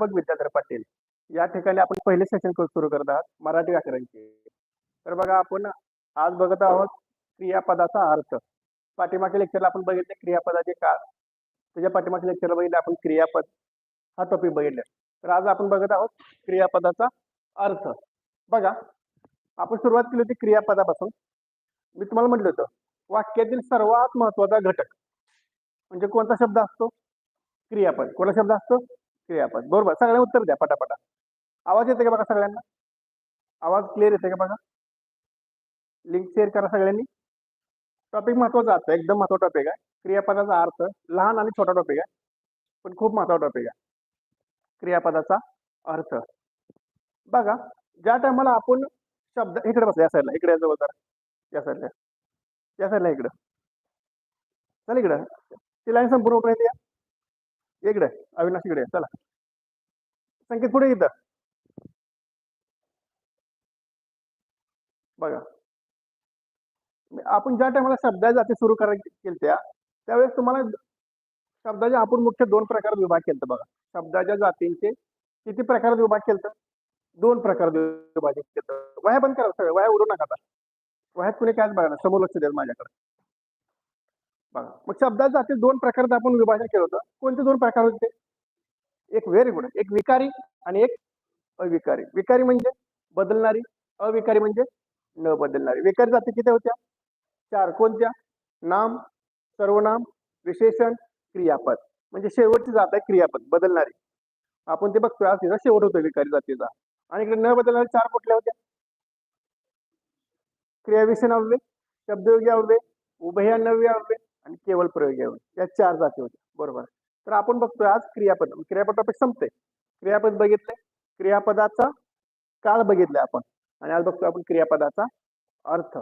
प्राध्यापक विद्याधर पाटील या ठिकाणी आपण पहिले सेशन सुरू करत आहात मराठी व्याकरणचे. तर बघा आपण आज बघत आहोत क्रियापदाचा अर्थ. पाठीमागच्या लेक्चरला आपण बघितले क्रियापदाचे काळ. त्याच्या पाठीमागच्या लेक्चरला बघितले आपण क्रियापद. हा टॉपिक बघितलं. तर आज आपण बघत आहोत क्रियापदाचा अर्थ. बघा आपण सुरुवात केली होती क्रियापदापासून. मी तुम्हाला म्हटलं होतं वाक्यातील सर्वात महत्त्वाचा घटक म्हणजे कोणता शब्द असतो? क्रियापद. कोणता शब्द असतो? क्रियापद बरोबर. सगळ्यांना उत्तर द्या पटापटा. आवाज येते का बघा सगळ्यांना? आवाज क्लिअर येते का बघा? लिंक शेअर करा सगळ्यांनी. टॉपिक महत्त्वाचा असतो एकदम महत्त्वाचा टॉपिक आहे. क्रियापदाचा अर्थ लहान आणि छोटा टॉपिक आहे. पण खूप महत्त्वाचा टॉपिक आहे. क्रियापदाचा अर्थ. बघा ज्या टायमाला आपण शब्द इकडे बसा या साईडला इकडे जवळ जरा. या साईडला या साईडला इकडं. चल इकडं. ती लाईन संपूर्ण या इकडे अविनाश इकडे चला। संकेत पुढे इथं? बघा. आपण ज्या जाती सुरू शब्दाचे आपण मुख्य दोन प्रकारात विभाग केलत बघा. जातींचे किती प्रकारात विभाग केलत? दोन प्रकारात विभाजित केलं वह्या बंद करा सगळं उडू आता. वह्यात कुणी कायच बघा ना, समोर लक्ष बघा. मग शब्दाच्या जाती दोन प्रकारचं आपण विभाजन केलं होतं. कोणते दोन प्रकार होते? एक व्हेरी गुड एक विकारी आणि एक अविकारी. विकारी म्हणजे बदलणारी अविकारी म्हणजे न बदलणारी. विकारी जाती किती होत्या? चार. कोणत्या? नाम सर्वनाम विशेषण क्रियापद. म्हणजे शेवटची जात आहे क्रियापद बदलणारी. आपण ते बघतोय. आज तिचा शेवट होतो विकारी जातीचा. आणि इकडे न बदलणारे चार कुठल्या होत्या? क्रियाविषय अव्यय शब्दयोगी अव्यय उभयान्नव्य अव्यय आणि केवळ प्रयोगी या चार जाती होत्या. बरोबर. तर आपण बघतोय आज क्रियापद. क्रियापद टॉपिक संपते क्रियापद बघितले क्रियापदाचा काळ बघितले आपण. आणि आज बघतोय आपण क्रियापदाचा अर्थ.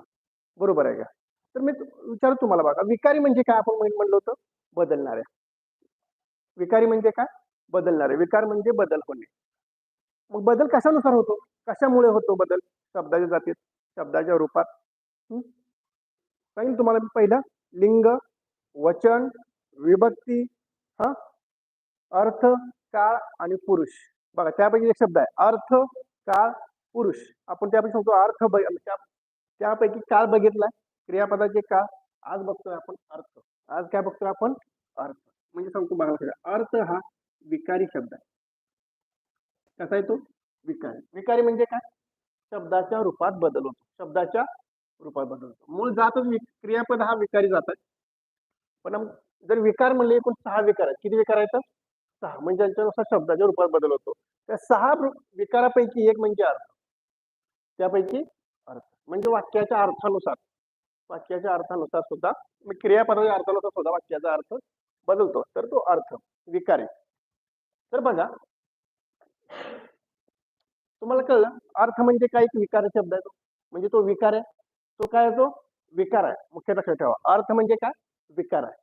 बरोबर आहे का? तर मी विचार तुम्हाला बघा. विकारी म्हणजे काय आपण म्हणलं म्हणलो होतो? बदलणाऱ्या. विकारी म्हणजे काय? बदलणारे विकार म्हणजे बदल होणे. मग बदल कशानुसार होतो? कशामुळे होतो बदल? शब्दाच्या जातीत शब्दाच्या रूपात. सांगेल तुम्हाला पहिलं? लिंग वचन विभक्ती हा? अर्थ काळ आणि पुरुष. बघा त्यापैकी एक शब्द आहे. अर्थ काळ पुरुष. आपण त्यापैकी सांगतो अर्थ ब- त्यापैकी काळ बघितलाय. क्रियापदाचे काळ. आज बघतोय आपण अर्थ. आज काय बघतोय आपण? अर्थ. म्हणजे सांगतो बघा अर्थ हा विकारी शब्द आहे. कसा आहे तो? विकारी. विकारी म्हणजे काय? शब्दाच्या रूपात बदल होतो. शब्दाच्या रूपात बदल होतो. मूळ जातच क्रियापद हा विकारी जात आहे. पण जर विकार म्हणले एकूण सहा विकार आहेत. किती विकार आहेत सहा. म्हणजे त्यांच्यानुसार शब्दाच्या रूपात बदल होतो. त्या सहा विकारापैकी एक म्हणजे अर्थ. त्यापैकी अर्थ. म्हणजे वाक्याच्या अर्थानुसार. वाक्याच्या अर्थानुसार सुद्धा क्रियापदाच्या अर्थानुसार सुद्धा वाक्याचा अर्थ बदलतो. तर तो अर्थ. विकार. आहे तर बघा. तुम्हाला कळलं? अर्थ म्हणजे काय? एक विकार शब्द आहे तो. म्हणजे तो विकार आहे. तो काय तो? विकार आहे. मुख्य लक्षात ठेवा. अर्थ म्हणजे काय? विकार आहे.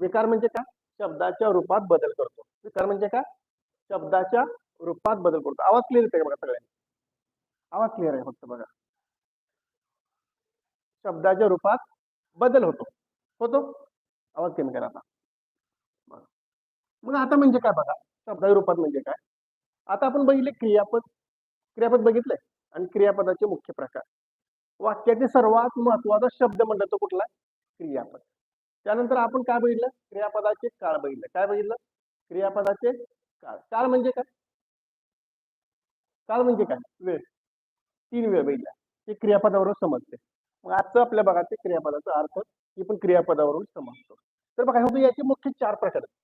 विकार म्हणजे काय? शब्दाच्या रूपात बदल करतो. विकार म्हणजे काय? शब्दाच्या रूपात बदल करतो. आवाज क्लिअर येते बघा सगळ्यांनी? आवाज क्लिअर आहे फक्त बघा. शब्दाच्या रूपात बदल होतो. होतो? आवाज कमी करा आता. मग आता म्हणजे काय बघा? शब्दाच्या रूपात म्हणजे काय? आता आपण बघितले क्रियापद. क्रियापद बघितलंय आणि क्रियापदाचे मुख्य प्रकार. वाक्याचे सर्वात महत्त्वाचा शब्द म्हणलं तो कुठला? क्रियापद. त्यानंतर आपण काय बघितलं? क्रियापदाचे काळ बघितलं. काय बघितलं? क्रियापदाचे काळ. काळ म्हणजे काय? काळ म्हणजे काय? वेळ. तीन वेळ बघितला ते क्रियापदावरून समजते. मग आजचं आपल्या बघा ते क्रियापदाचा अर्थ ही पण क्रियापदावरून समजतो. तर बघा होतो याचे मुख्य चार प्रकार आहेत.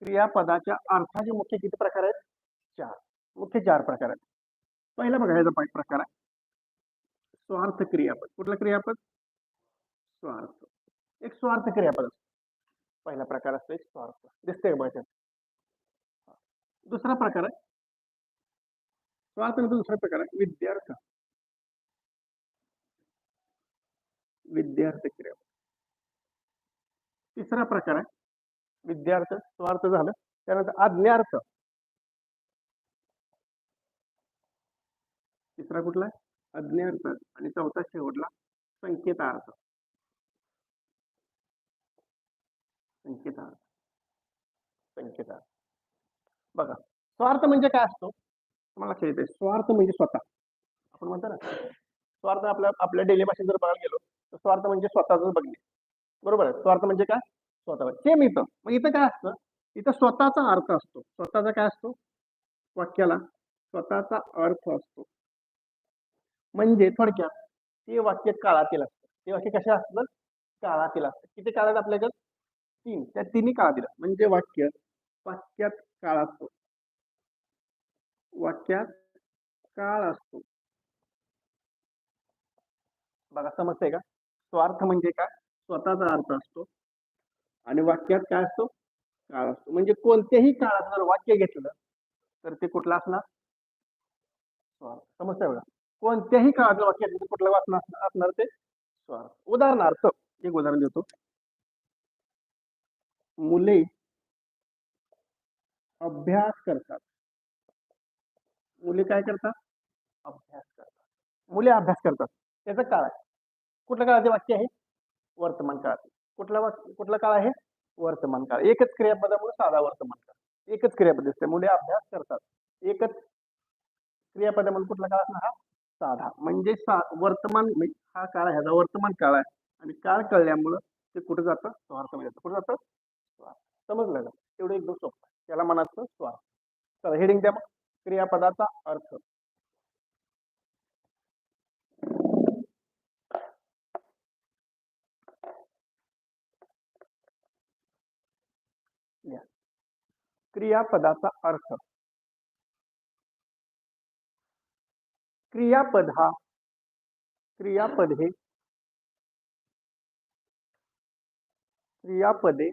क्रियापदाच्या अर्थाचे मुख्य किती प्रकार आहेत? चार. मुख्य चार प्रकार आहेत. पहिला बघा प्रकार आहे. स्वार्थ क्रियापद कुठला क्रियापद? स्वार्थ. एक स्वार्थ क्रियापद असतो पहिला प्रकार असतो एक स्वार्थ. दिसतंय का बघा दुसरा प्रकार आहे. स्वार्थ नंतर दुसरा प्रकार आहे. विद्यार्थ. विद्यार्थ क्रियापद तिसरा प्रकार आहे. विद्यार्थ स्वार्थ झालं. त्यानंतर आज्ञार्थ. तिसरा कुठला आहे? अज्ञार्थ आणि चौथा शेवटला संकेतार्थ. संकेतार्थ संकेतार्थ बघा स्वार्थ म्हणजे काय असतो? तुम्हाला येते स्वार्थ म्हणजे स्वतः. आपण म्हणतो ना स्वार्थ आपल्या आपल्या डेली भाषेत जर बघायला गेलो तर स्वार्थ म्हणजे स्वतःच बघणे. बरोबर आहे? स्वार्थ म्हणजे काय? स्वतः सेम इथं. मग इथं काय असतं? इथं स्वतःचा अर्थ असतो. स्वतःचा काय असतो? वाक्याला स्वतःचा अर्थ असतो. म्हणजे थोडक्यात ते वाक्य काळातील असतं. ते वाक्य कशा असतं? काळातील असतं. किती काळ आहेत आपल्याकडे? तीन त्या तिन्ही काळातील असतं. म्हणजे वाक्य वाक्यात काळ असतो. वाक्यात काळ असतो. बघा समजतंय का? स्वार्थ म्हणजे काय? स्वतःचा अर्थ असतो. आणि वाक्यात काय असतो? काळ असतो. म्हणजे कोणत्याही काळात जर वाक्य घेतलं तर ते कुठलं असणार? स्वार्थ. समजतंय बघा. कोणत्याही काळातलं वाक्य कुठलं वाचणार असणार ते स्वार्थ. उदाहरणार्थ एक उदाहरण देतो. मुले अभ्यास करतात. मुले काय करतात? अभ्यास करतात. मुले अभ्यास करतात. त्याचा काळ आहे. कुठल्या काळाचे वाक्य आहे? वर्तमान काळात कुठला वाक्य कुठला काळ आहे? वर्तमान काळ. एकच क्रियापदामुळे साधा वर्तमान काळ. एकच क्रियापद असते मुले अभ्यास करतात. एकच क्रियापदामुळे कुठला काळ असणार? हा? साधा. म्हणजे सा वर्तमान म्हणजे हा काळ आहे. ह्याचा वर्तमान काळ आहे. आणि काळ कळल्यामुळं ते कुठं जातं? स्वार्थमध्ये जातं कुठं जातं? स्वार समजलं का? एवढं एकदम सोपं आहे. त्याला म्हणायचं स्वार चला हेडिंग द्या मग. क्रियापदाचा अर्थ. क्रियापदाचा अर्थ. क्रियापद हा क्रियापद हे. क्रियापदे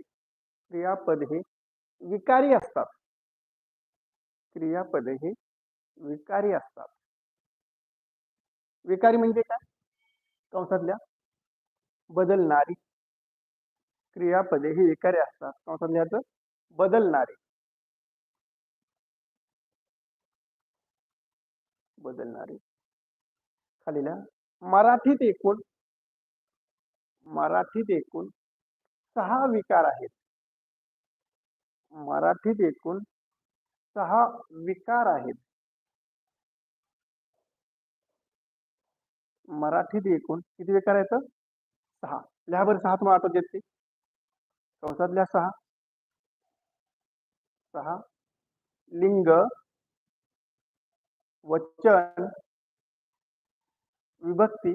क्रियापद हे विकारी असतात. क्रियापदे हे विकारी असतात. विकारी म्हणजे काय? कंसातल्या बदलणारी क्रियापदे ही विकारी असतात. कंसातल्या बदलणारी. बदलणारे. खालीला मराठीत एकूण मराठीत एकूण सहा विकार आहेत. मराठीत एकूण सहा विकार आहेत. मराठीत एकूण किती विकार आहेत? सहा. लिहा सहा तुम्हाला आठवत येते कंसातल्या सहा. सहा. लिंग. वचन. विभक्ती.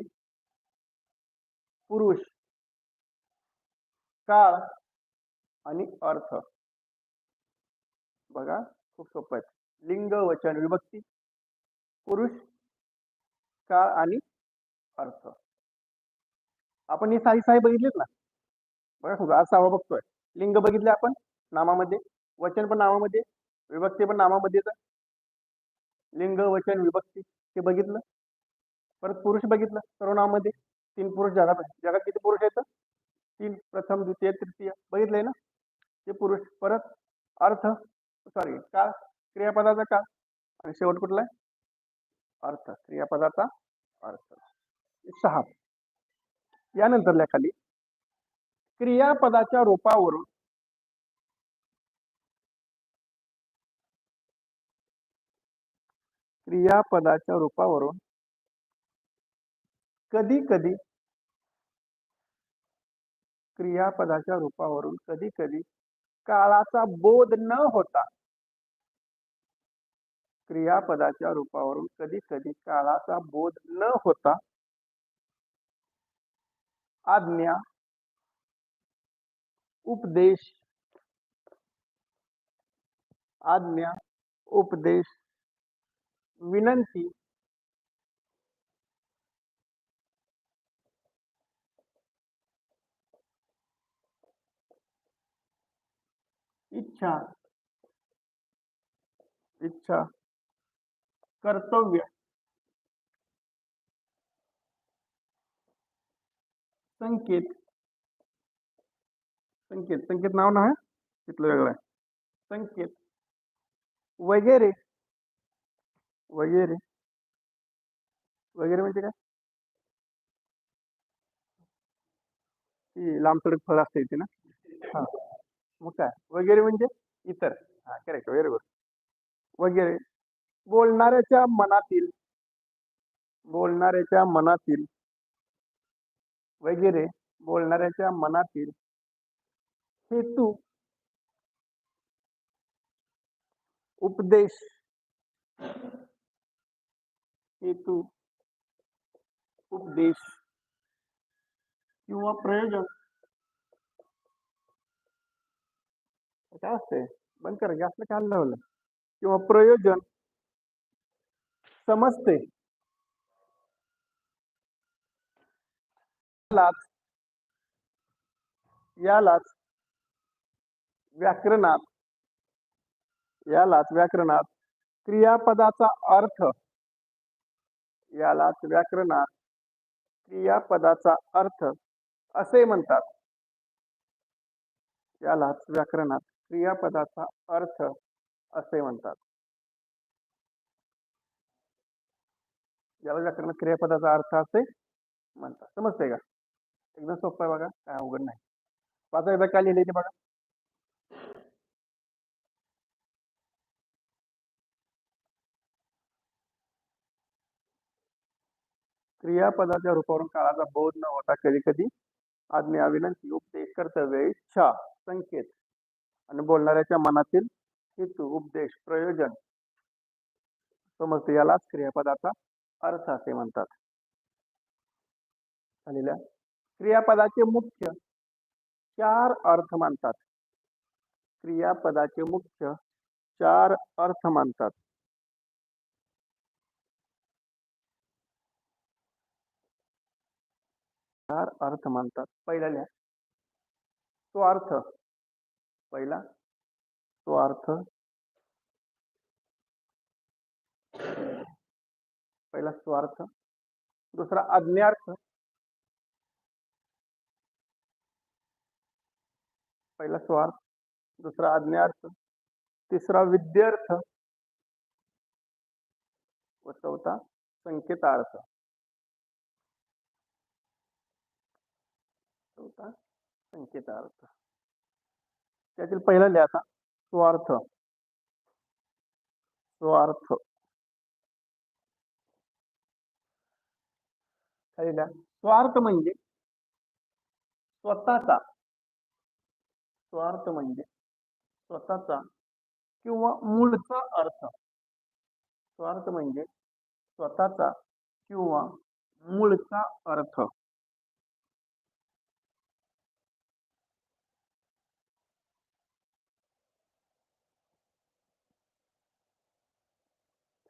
पुरुष. काळ. आणि अर्थ. बघा खूप सोपं आहे. लिंग वचन विभक्ती पुरुष काळ आणि अर्थ. आपण हे साई साई बघितलेत ना? बघा खूप आज सहावा बघतोय. लिंग बघितले आपण नामामध्ये वचन पण नामामध्ये विभक्ती पण नामामध्ये येतं लिंग वचन विभक्ती हे बघितलं. परत पुरुष बघितलं सर्वनामामध्ये तीन पुरुष जगात जगात किती पुरुष आहेत? तीन. प्रथम द्वितीय तृतीय. बघितलंय ना? ते पुरुष. परत अर्थ. सॉरी का? क्रियापदाचा का? आणि शेवट कुठला आहे? अर्थ. क्रियापदाचा अर्थ. सहा. यानंतरल्या खाली क्रियापदाच्या रूपावरून क्रियापदाच्या रूपावरून कधी कधी क्रियापदाच्या रूपावरून कधी कधी काळाचा बोध न होता क्रियापदाच्या रूपावरून कधी कधी काळाचा बोध न होता आज्ञा, उपदेश आज्ञा, उपदेश, विनंती, इच्छा इच्छा कर्तव्य. संकेत. संकेत. संकेत नाव ना तिथलं वेगळं आहे. संकेत. वगैरे. वगैरे. वगैरे म्हणजे काय? ती लांब सडक फळ असते इथे ना? हा. मग काय? वगैरे म्हणजे इतर. हा करेक्ट व्हेरी गुड वगैरे. बोलणाऱ्याच्या मनातील बोलणाऱ्याच्या मनातील वगैरे बोलणाऱ्याच्या मनातील हेतू उपदेश हेतू उपदेश किंवा प्रयोजन. काय असते बंद करा गॅसला काय लावलं. किंवा प्रयोजन. समजते. यालाच यालाच व्याकरणात यालाच व्याकरणात क्रियापदाचा अर्थ यालाच व्याकरणात क्रियापदाचा अर्थ असे म्हणतात. यालाच व्याकरणात क्रियापदाचा अर्थ असे म्हणतात. याला व्याकरण क्रियापदाचा अर्थ असे म्हणतात. समजतंय का? एकदम सोपं आहे बघा काय अवघड नाही. वाचा एकदा काय लिहिले बघा. क्रियापदाच्या रूपावरून काळाचा बोध न होता कधी कधी आज्ञा विनंती उपदेश कर्तव्य इच्छा संकेत आणि बोलणाऱ्याच्या मनातील हेतू उपदेश प्रयोजन समजते यालाच क्रियापदाचा अर्थ असे म्हणतात. झालेल्या क्रियापदाचे मुख्य चार अर्थ मानतात. क्रियापदाचे मुख्य चार अर्थ मानतात. चार अर्थ मानतात. पहिला लिहा स्वार्थ पहिला स्वार्थ पहिला स्वार्थ दूसरा आज्ञार्थ पहला स्वार्थ। दुसरा आज्ञार्थ तीसरा विद्यार्थ व चौथा संकेतार्थ चौथा संकेतार्थ पहिला लिहाचा स्वार्थ। स्वार्थ। झालेला स्वार्थ म्हणजे स्वतःचा स्वार्थ म्हणजे स्वतःचा किंवा मूळचा अर्थ. स्वार्थ म्हणजे स्वतःचा किंवा मूळचा अर्थ.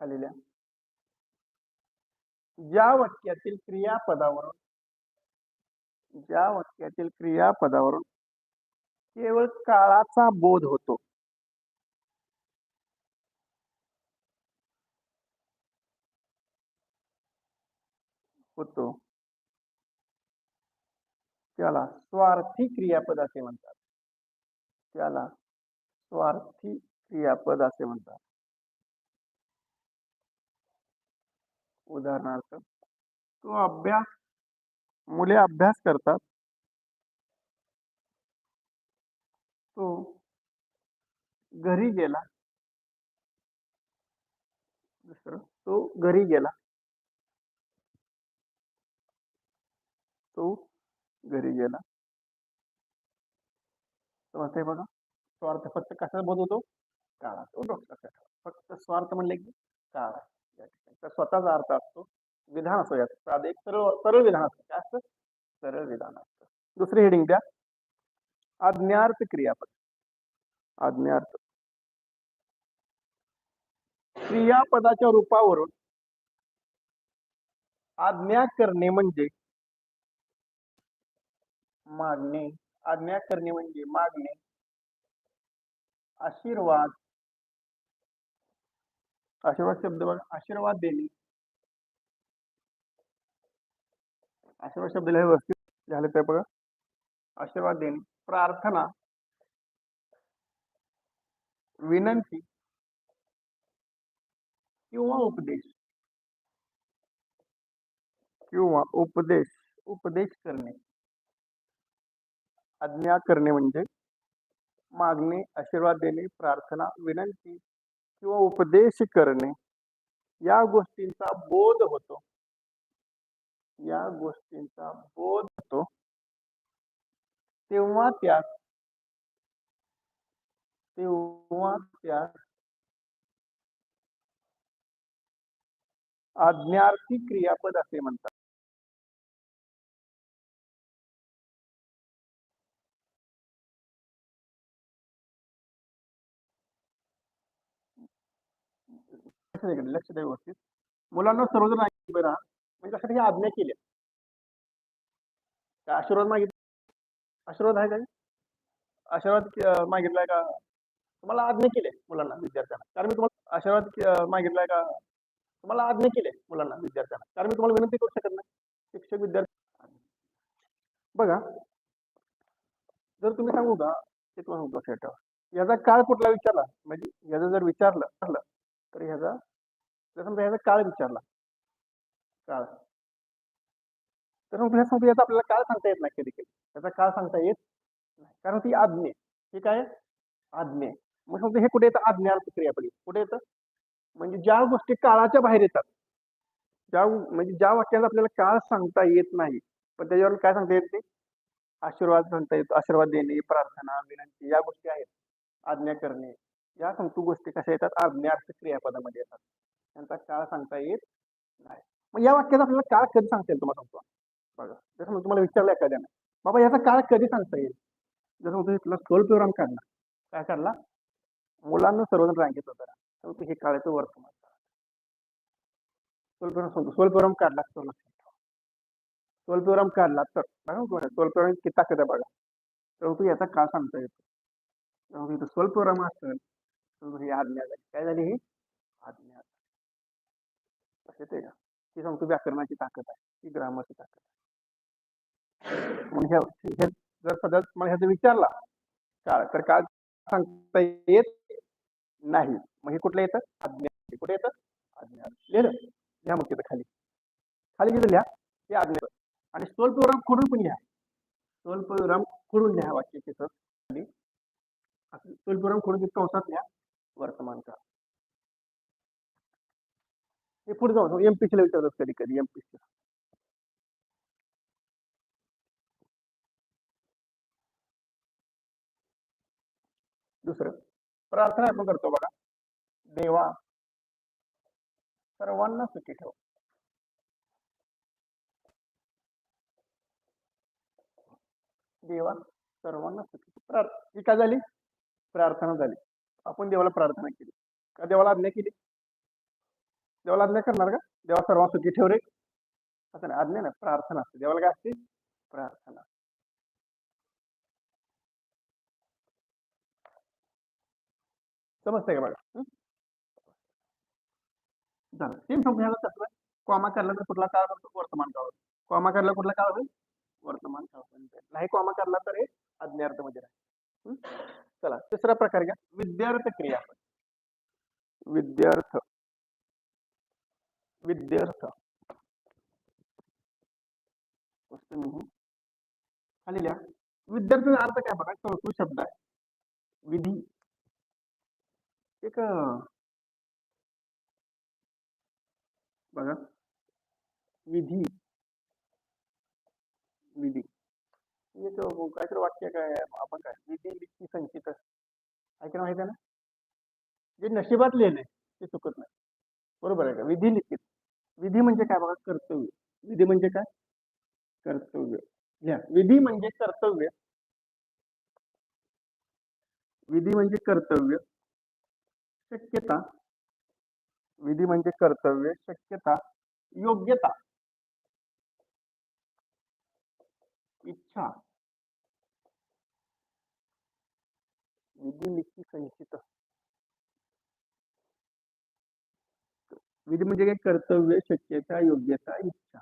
खालील्या ज्या वाक्यातील क्रियापदावरून ज्या वाक्यातील क्रियापदावरून केवळ काळाचा बोध होतो. होतो. त्याला स्वार्थी क्रियापद असे म्हणतात. त्याला स्वार्थी क्रियापद असे म्हणतात. उदाहरणार्थ. तो अभ्यास, मुले अभ्यास करतात. तो घरी गेला. दुसरं तो घरी गेला. तो घरी गेला. समजतंय बघा, स्वार्थ फक्त कसा बोध होतो काळा तो. फक्त स्वार्थ म्हणले की काळा या स्वतःचा अर्थ असतो विधान असतो याचं. साधे एक सरळ सरळ विधान असतं. काय असतं? सरळ विधान असतं. दुसरी हेडिंग द्या. आज्ञार्थ क्रियापद. आज्ञार्थ. क्रियापदाच्या रूपावरून आज्ञा करणे म्हणजे? मागणे. आज्ञा करणे म्हणजे मागणे. आशीर्वाद. आशीर्वाद शब्द आशीर्वाद देणे. आशीर्वाद शब्द लिहायला व्यवस्थित झाले ते बघा. आशीर्वाद देणे. प्रार्थना. विनंती. किंवा उपदेश. किंवा उपदेश. उपदेश करणे. आज्ञा करणे म्हणजे मागणे, आशीर्वाद देणे, प्रार्थना, विनंती. किंवा उपदेश करणे, या गोष्टींचा बोध होतो. या गोष्टींचा बोध होतो. तेव्हा त्यात तेव्हा त्यात आज्ञार्थी क्रियापद असे म्हणतात. लक्ष लक्ष द्या व्यवस्थित. मुलांना सर्वजण ऐकून म्हणजे त्यासाठी ही आज्ञा केल्या? काय आशीर्वाद मागितला? आशीर्वाद आहे का आशीर्वाद मागितलाय का? तुम्हाला आज्ञा केली मुलांना विद्यार्थ्यांना. कारण मी तुम्हाला आशीर्वाद मागितलाय का? तुम्हाला आज्ञा केली मुलांना विद्यार्थ्यांना. कारण मी तुम्हाला विनंती करू शकत नाही. शिक्षक विद्यार्थी. बघा. जर तुम्ही सांगू का ते तुम्हाला सांगतो याचा काळ कुठला विचारला? म्हणजे याचा जर विचारलं तर ह्याचा जर समजा ह्याचा काळ विचारला. काळ. तर मग सांगतो याचा आपल्याला काळ सांगता येत नाही कधी कधी त्याचा काळ सांगता येत नाही. कारण ती आज्ञा. हे काय? आज्ञा. मग समजा हे कुठे येतं? आज्ञार्थ कुठे येतं? म्हणजे ज्या गोष्टी काळाच्या बाहेर येतात. ज्या म्हणजे ज्या वाक्याचा आपल्याला काळ सांगता येत नाही, पण त्याच्यावर काय सांगता आशीर्वाद सांगता येतो. आशीर्वाद देणे, प्रार्थना, विनंती या गोष्टी आहेत. आज्ञा करणे. या सांगतो गोष्टी कशा येतात? आज्ञार्थ क्रियापदामध्ये येतात. त्यांचा काळ सांगता येत नाही. मग या वाक्याचा आपल्याला काळ कधी सांगता येईल तुम्हाला सांगतो? बघा जसं मग तुम्हाला विचारलं एखाद्याने बाबा याचा काळ कधी सांगता येईल? जसं मग तुला स्वल्पविराम काढला. काय काढला? मुलांना सर्वजण रांगेत होता तर तू हे काळाचं वर्तमान सोल प्रोग्राम सांगतो. स्वल्पविराम काढला तर लक्षात सोल प्रोग्राम काढला तर बघा सोल प्रोग्राम किती ताकद आहे बघा. तर तू याचा काळ सांगता येतो. सोल प्रोग्राम असेल ही आज्ञा झाली काय झाली ही? आज्ञा लक्षात येते का ती. सांगतो व्याकरणाची ताकद आहे. ती ग्रामरची ताकद आहे. मग ह्या जर सध्या मला ह्याचा विचारला काळ तर काळ सांगता येत नाही. मग हे कुठलं येतं? आज्ञा. कुठे येतं? आज्ञा. लिहिलं. लिहा मग तिथं खाली. खाली तिथं लिहा. हे आज्ञा. आणि स्वल्पविराम खोडून पण लिहा. स्वल्पविराम खोडून लिहा वाक्य तिथं खाली. स्वल्पविराम खोडून तिथं कंसात लिहा. वर्तमान काळ हे पुढे जाऊ एमपीसीला विचारतात कधी कधी एमपीसी दुसरं प्रार्थना आपण करतो बघा. देवा सर्वांना सुखी ठेव. देवा सर्वांना सुखी ठेव. प्रार्थ ही काय झाली? प्रार्थना झाली. आपण देवाला प्रार्थना केली. का देवाला आज्ञा केली? देवाला आज्ञा करणार का? देवा सर्वांना सुखी ठेव रे. असं नाही आज्ञा ना प्रार्थना असते. देवाला काय असते? प्रार्थना. समजतंय का बघा? हं? झालं. सेम संख्याला तत्व कॉमा करला तर कुठला काळ बनतो वर्तमान काळ होतो कॉमा करला कुठला काळ होईल वर्तमान काळ नाही कॉमा करला तर हे अज्ञार्थमध्ये राहील चला तिसरा प्रकार घ्या. विद्यार्थ क्रियापद विद्यार्थ. विद्यार्थ. खाली लिहा. विद्यार्थीचा अर्थ काय बघा संस्कृत शब्द आहे. विधी. एक बघा. विधी. विधी. एक अं, काहीतरी वाक्य काय आपण काय विधी लिखी माहिती ना? जे नशिबात लिहिले ते चुकत नाही बरोबर आहे का? विधी लिखित। विधी म्हणजे काय बघा? कर्तव्य. विधी म्हणजे काय? कर्तव्य. लिहा विधी म्हणजे कर्तव्य. विधी म्हणजे कर्तव्य. शक्यता. विधी म्हणजे कर्तव्य. शक्यता. योग्यता. इच्छा. विधी लिखी संचित विधी म्हणजे काय कर्तव्य शक्यता योग्यता इच्छा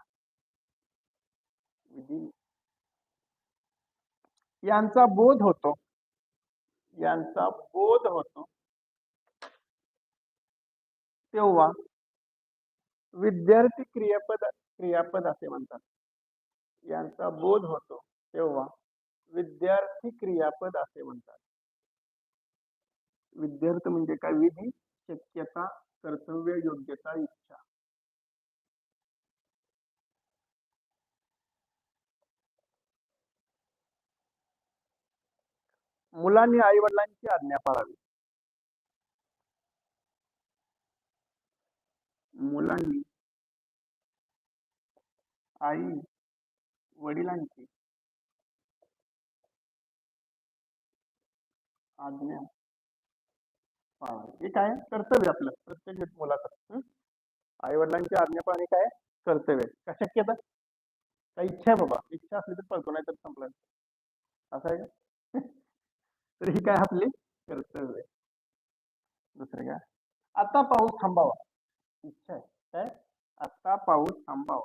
विधी यांचा बोध होतो यांचा बोध होतो तेव्हा विद्यार्थी क्रियापद क्रियापद असे म्हणतात यांचा बोध होतो तेव्हा विद्यार्थी क्रियापद असे म्हणतात विद्यार्थी म्हणजे काय? विधी शक्यता कर्तव्य योग्यता इच्छा. मुलांनी आई वडिलांची आज्ञा पाळावी. मुलांनी आई वडिलांची आज्ञा हा हे काय कर्तव्य आपलं प्रत्येक मुलाचं. आई वडिलांची आज्ञा काय कर्तव्य. का शक्यता? काही इच्छा आहे बाबा? इच्छा असली तर पळतो नाही तर संपला. असं आहे का? तर ही काय आपली कर्तव्य. दुसरं काय? आता पाऊस थांबावा. इच्छा आहे. काय? आता पाऊस थांबावा.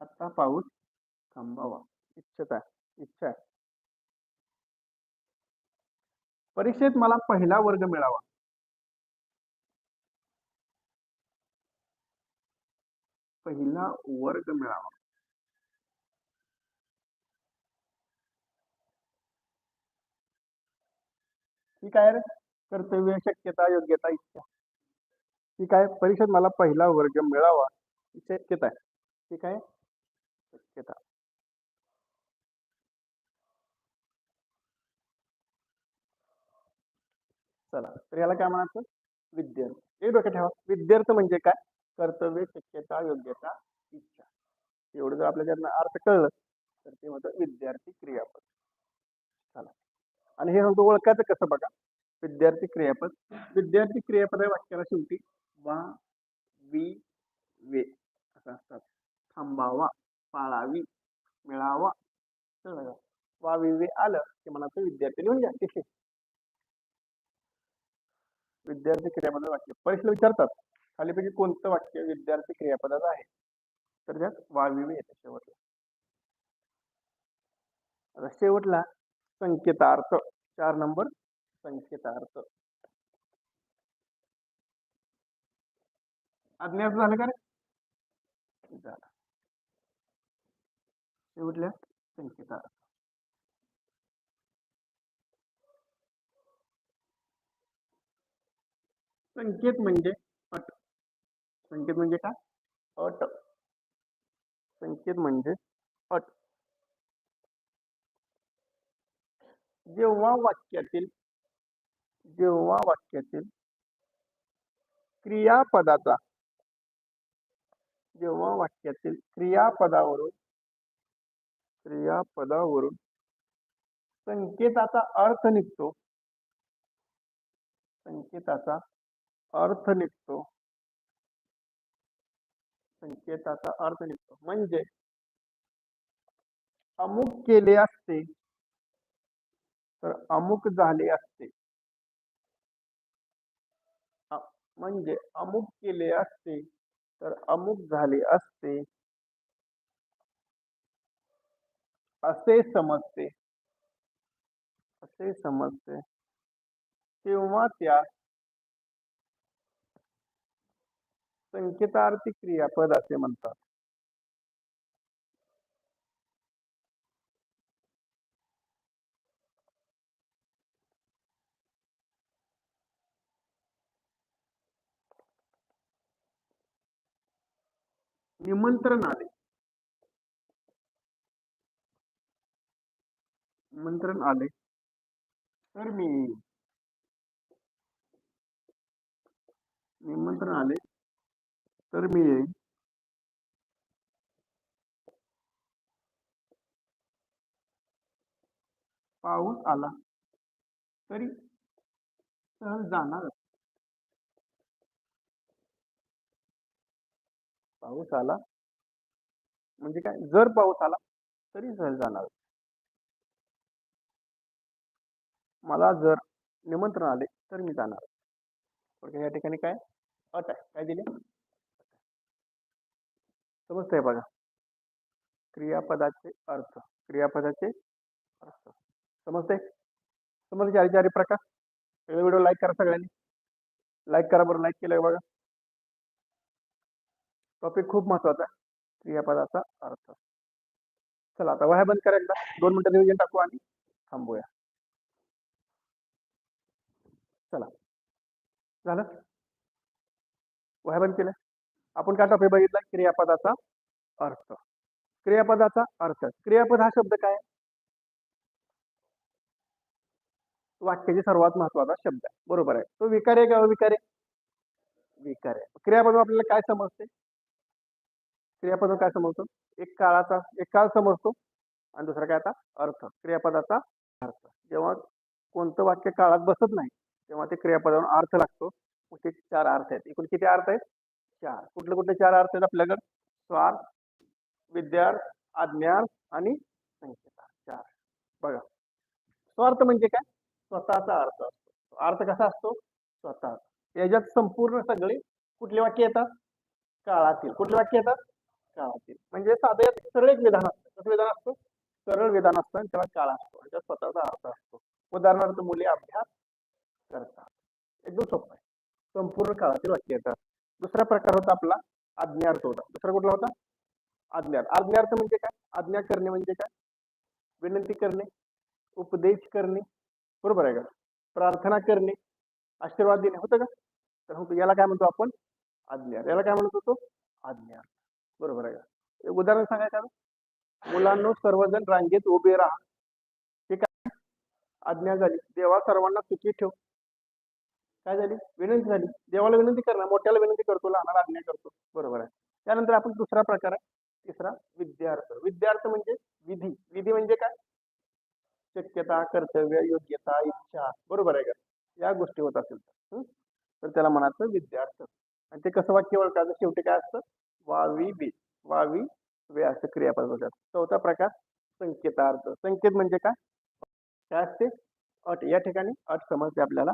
आता पाऊस थांबावा. इच्छा इच्छा आहे. परीक्षेत मला पहिला वर्ग मिळावा. पहिला वर्ग मिळावा. ठीक आहे रे? कर्तव्य शक्यता योग्यता इच्छा. ठीक आहे परीक्षेत मला पहिला वर्ग मिळावा. शक्यता आहे. ठीक आहे शक्यता. चला तर याला काय म्हणायचं? विद्यार्थी. एक डोक्यात ठेवा. विद्यार्थी म्हणजे काय? कर्तव्य शक्यता योग्यता इच्छा. एवढं जर आपल्या ज्यांना अर्थ कळलं तर ते म्हणतं विद्यार्थी क्रियापद. चला. आणि हे सांगतो ओळखायचं कसं बघा? विद्यार्थी क्रियापद. विद्यार्थी क्रियापद आहे वाक्याला शेवटी वा वी वे असं असतात. थांबावा पाळावी मिळावा वा वी वे आलं की म्हणायचं विद्यार्थी लिहून घ्या विद्यार्थी क्रियापद वाक्य. परीक्षेला विचारतात खालीपैकी कोणतं वाक्य विद्यार्थी क्रियापदाचं आहे? तर त्यात वाविवे येते शेवटला. आता शेवटला संकेतार्थ. चार नंबर संकेतार्थ. अज्ञात झालं का रे? झालं. शेवटल्या संकेतार्थ. संकेत अट. संकेत काय? अट. संकेत म्हणजे अट. जेव्हा वाक्यातील जेव्हा वाक्यातील क्रियापदाचा, जेव्हा वाक्यातील क्रियापदावरून क्रियापदावरून संकेताचा अर्थ निघतो. संकेताचा अर्थ निघतो. संकेताचा अर्थ निघतो. म्हणजे अमुक केले असते, तर अमुक झाले असते. म्हणजे अमुक केले असते, तर अमुक झाले असते. असे समजते. असे समजते. त्या संकेतार्थी क्रियापद असे म्हणतात. निमंत्रण आले. निमंत्रण आले. तर मी निमंत्रण आले. तर मी येईन पाऊस आला तरी सहज जाणार. पाऊस आला म्हणजे काय? जर पाऊस आला तरी सहज जाणार. मला जर निमंत्रण आले तर मी जाणार. या ठिकाणी काय? अट आहे. काय दिले? समजतंय बघा. क्रियापदाचे अर्थ क्रियापदाचे अर्थ. समजते समजते चारी चारी प्रकार? व्हिडिओ लाईक करा सगळ्यांनी. लाईक करा बरं लाईक केलं बघा. टॉपिक खूप महत्त्वाचा क्रियापदाचा अर्थ. चला आता वह्या बंद करा एकदा. दोन मिनिटं रिव्हिजन टाकू आणि थांबूया. चला. झालं? वह्या बंद केल्या? आपण काय टॉपिक बघितला? क्रियापदाचा अर्थ. क्रियापदाचा अर्थ. क्रियापद हा शब्द काय? वाक्याची सर्वात महत्त्वाचा शब्द आहे. बरोबर आहे. तो विकार आहे का अविकार? आहे विकार. आहे क्रियापद आपल्याला काय समजते? क्रियापद काय समजतो? एक काळाचा एक काळ समजतो आणि दुसरा काय आता? अर्थ. क्रियापदाचा अर्थ. जेव्हा कोणतं वाक्य काळात बसत नाही तेव्हा ते क्रियापदावर अर्थ लागतो. मग ते चार अर्थ आहेत. एकूण किती अर्थ आहेत? चार. कुठले कुठले चार अर्थ आहेत आपल्याकडे? स्वार्थ विद्यार्थ आज्ञार्थ आणि संकेता चार. बघा. स्वार्थ म्हणजे काय? स्वतःचा अर्थ असतो. अर्थ कसा असतो? स्वतः याच्यात संपूर्ण सगळे कुठले वाक्य येतात? काळातील. कुठले वाक्य येतात? काळातील. म्हणजे साधं यात सरळ एक विधान असतं. कसं विधान असतं? सरळ विधान असतं आणि त्याला काळ असतो. आणि त्यात स्वतःचा अर्थ असतो. उदाहरणार्थ मुले अभ्यास करतात. एकदम सोपं आहे. संपूर्ण काळातील वाक्य येतात. दुसरा प्रकार होता आपला आज्ञार्थ होता. दुसरा कुठला होता? आज्ञार्थ. आज्ञार्थ म्हणजे काय? आज्ञा करणे म्हणजे काय? विनंती करणे उपदेश करणे. बरोबर आहे का? प्रार्थना करणे आशीर्वाद देणे. होतं का? तर हो, याला काय म्हणतो आपण? याला काय म्हणत होतो? बरोबर आहे का? उदाहरण सांगायचं मुलांनो सर्वजण रांगेत उभे राहा. ठीक आहे? आज्ञा झाली. देवा सर्वांना सुखी ठेव. काय झाली? विनंती झाली. देवाला विनंती करणार मोठ्याला विनंती करतो लहानाला आज्ञा करतो. बरोबर आहे. त्यानंतर आपण दुसरा प्रकार आहे. तिसरा विद्यार्थ. विद्यार्थ म्हणजे विधी. विधी म्हणजे काय? शक्यता कर्तव्य योग्यता इच्छा. बरोबर आहे का? या गोष्टी होत असेल तर. त्याला म्हणायचं विद्यार्थ. आणि ते कसं वाक्य ओळखायचं? शेवटी काय असतं? वावी बी. वावी वे असं क्रियापद होतात चौथा प्रकार संकेतार्थ. संकेत म्हणजे काय? काय असते? अट. या ठिकाणी अट समजते आपल्याला.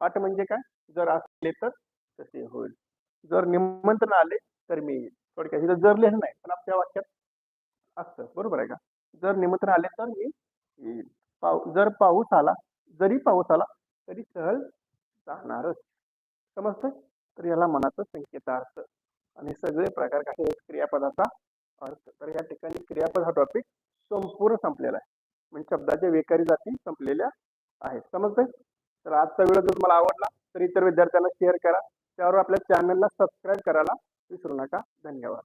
अट म्हणजे काय? जर असले तर तसे होईल. जर निमंत्रण आले तर मी येईल. थोडक्यात इथं जर लिहिलं नाही पण आपल्या वाक्यात असतं. बरोबर आहे का? जर निमंत्रण आले तर मी येईल. पाऊ जर पाऊस आला जरी पाऊस आला तरी सहल जाणारच समजतं तर याला मनाचं संकेतार्थ आणि सगळे प्रकार काही क्रियापदाचा अर्थ. तर या ठिकाणी क्रियापद हा टॉपिक संपूर्ण संपलेला आहे. म्हणजे शब्दाच्या वेकारी जाती संपलेल्या आहेत. समजतंय? तर आजचा व्हिडिओ जर तुम्हाला आवडला तर इतर विद्यार्थ्यांना शेअर करा. त्यावर आपल्या चॅनलला सबस्क्राईब करायला विसरू नका. धन्यवाद.